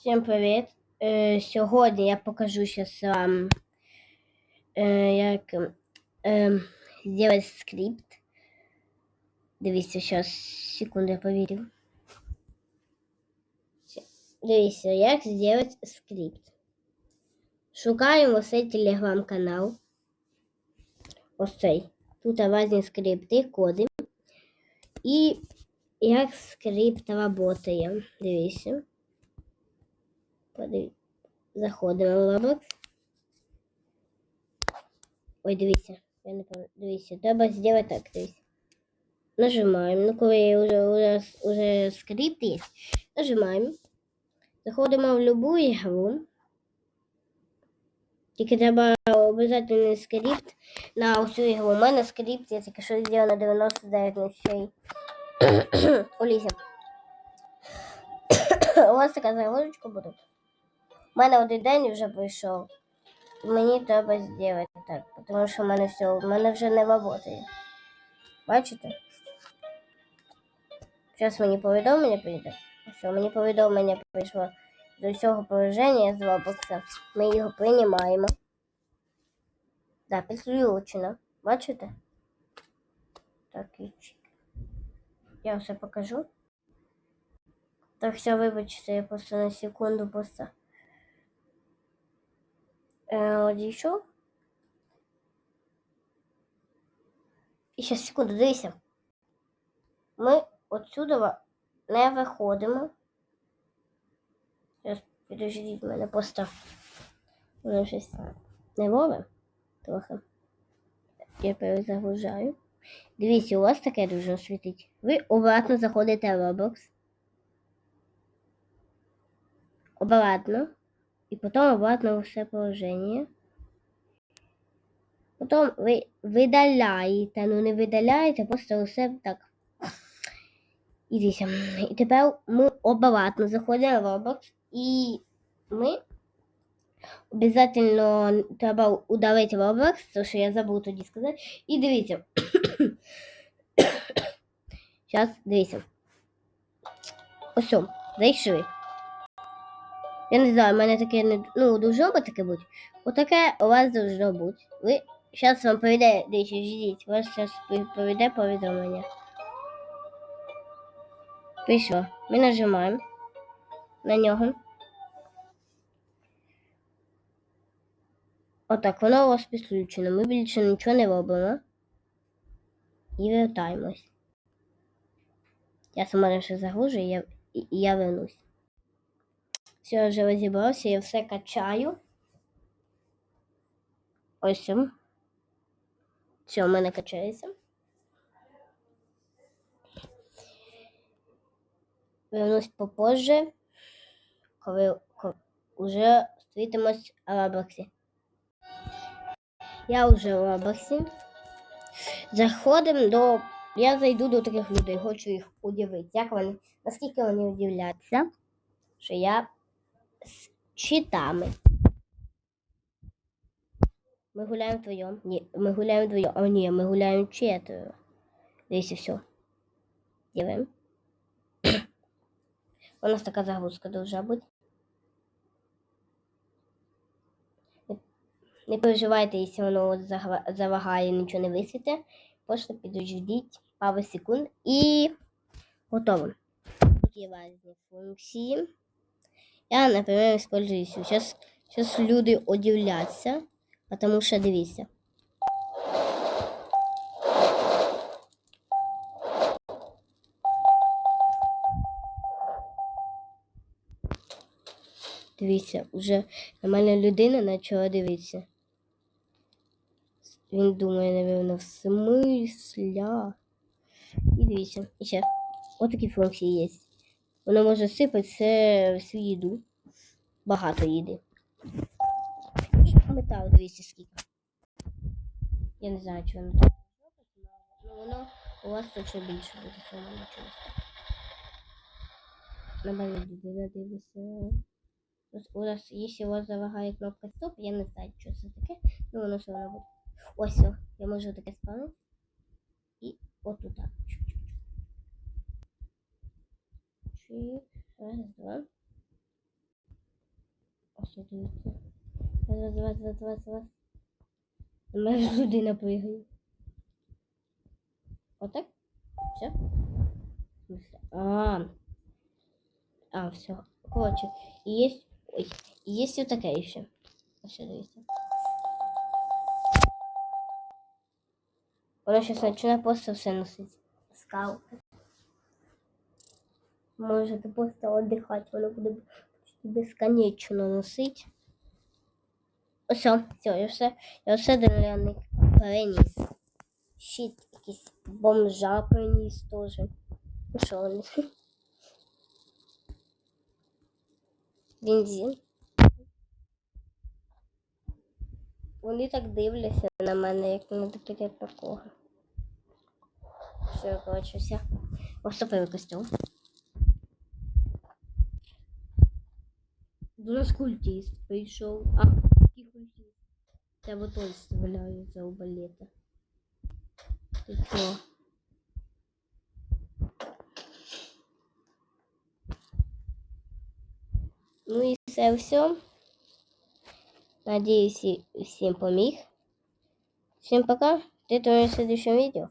Всім привіт! Е, сьогодні я покажу зараз вам, е, як е, зробити скрипт. Дивіться, зараз, секунду, я повірю. Дивіться, як зробити скрипт. Шукаємо цей телеграм-канал. Ось цей. Тут різні скрипти, коди. І як скрипт працює. Дивіться. Подивіться. Заходимо в Roblox. Ой, дивіться. Я не пам'ятаю. Дивіться, треба зробити так, дивіться. Нажимаємо. Ну, коли вже, вже, вже скрипт є, нажимаємо. Заходимо в любу ігру. Тільки треба обов'язково скрипт на всю ігру. У мене скрипт, я тільки що зробив на 99 ночей. Оліся. У вас така загрузочка буде. У мене один день вже пройшов. Мені треба зробити так, тому що в мене все, в мене вже не працює. Бачите? Зараз мені повідомлення прийде. Все, мені повідомлення прийшло до цього положення з Roblox. Ми його приймаємо. Так, підключено. Бачите? Так. Я все покажу. Так, все, вибачте, я просто на секунду просто одійшов. І ще секунду, дивіться. Ми отсюди не виходимо. Зараз підождіть мене просто. Воно щось не вове трохи. Я перезагружаю. Дивіться, у вас таке дуже світить. Ви обратно заходите в Roblox. Обратно. И потом обратно во все положение. Потом ви видаляєте, ну не видаляєте, просто усе так. І дивіться. І тепер ми обратно заходимо в Roblox і ми обязательно треба удалити Roblox, то що я забув тоді сказати. І дивіться. Зараз дивіться. Ось, зайшли. Я не знаю, у мене таке не ну, должно би таке бути. Отаке у вас должно бути. Ви зараз вам повіде, дивіться, ждіть, у вас зараз повіде повідомлення. Пішло. Ми нажимаємо на нього. Отак, воно у вас підключено. Ми більше нічого не робимо. І вертаємось. Я сама ще загружу і я, і я вернусь. Все, вже розібрався, я все качаю. Ось. Все, у мене качається. Вернусь попозже, коли, коли вже зустрітимось в Роблоксі. Я вже в Роблоксі. Заходимо до... Я зайду до таких людей, хочу їх удивити. Як вони, наскільки вони удивляться, що я з читами. Мы гуляем вдвоем. Не, мы гуляем вдвоем. О, не, мы гуляем четверо. Здесь и все. Делаем. У нас такая загрузка должна быть. Не переживайте, якщо воно завагає, нічого не висвіте. Просто підождіть пару секунд і готово. Такі різні функції. Я, например, использую сейчас. Сейчас люди удивляться, потому что дивіться. Дивіться, вже нормальна людина почала дивитися. Він думає, напевно, в смисля. І дивіться, і ще. Ось такі функції є. Воно може сипати все свою їду. Багато їди. І метал, дивіться скільки. Я не знаю, чи воно так але воно у вас точно більше буде цього чогось. Нормально людина дивиться. У нас, якщо у вас завагає кнопка стоп, я не знаю, що це таке, ну воно все одно буде. Ось, я можу таке спавнити. І отут так. Чик. Раз, два. Дивіться. Раз, раз, раз, раз, раз. Ж людина пригає. Отак? Все? А, а, все. Короче, есть... Ой, есть вот такая еще. Дивіться. Вона сейчас почне просто все носить. Скалка. Можете просто отдыхать, воно буде почти безконечно носить. Все, все, я все, я все дерев'яний переніс. Щит якийсь бомжа приніс теж. Ну що вони? Бензин. Вони так дивляться на мене, як на такого. Все, коротше, все. Поступив костюм. До нас культист прийшов. А, який культист? Це вот той стріляє за балета. Ти чого? Ну і це все. Надеюсь, и всем помог. Всем пока. До этого в следующем видео.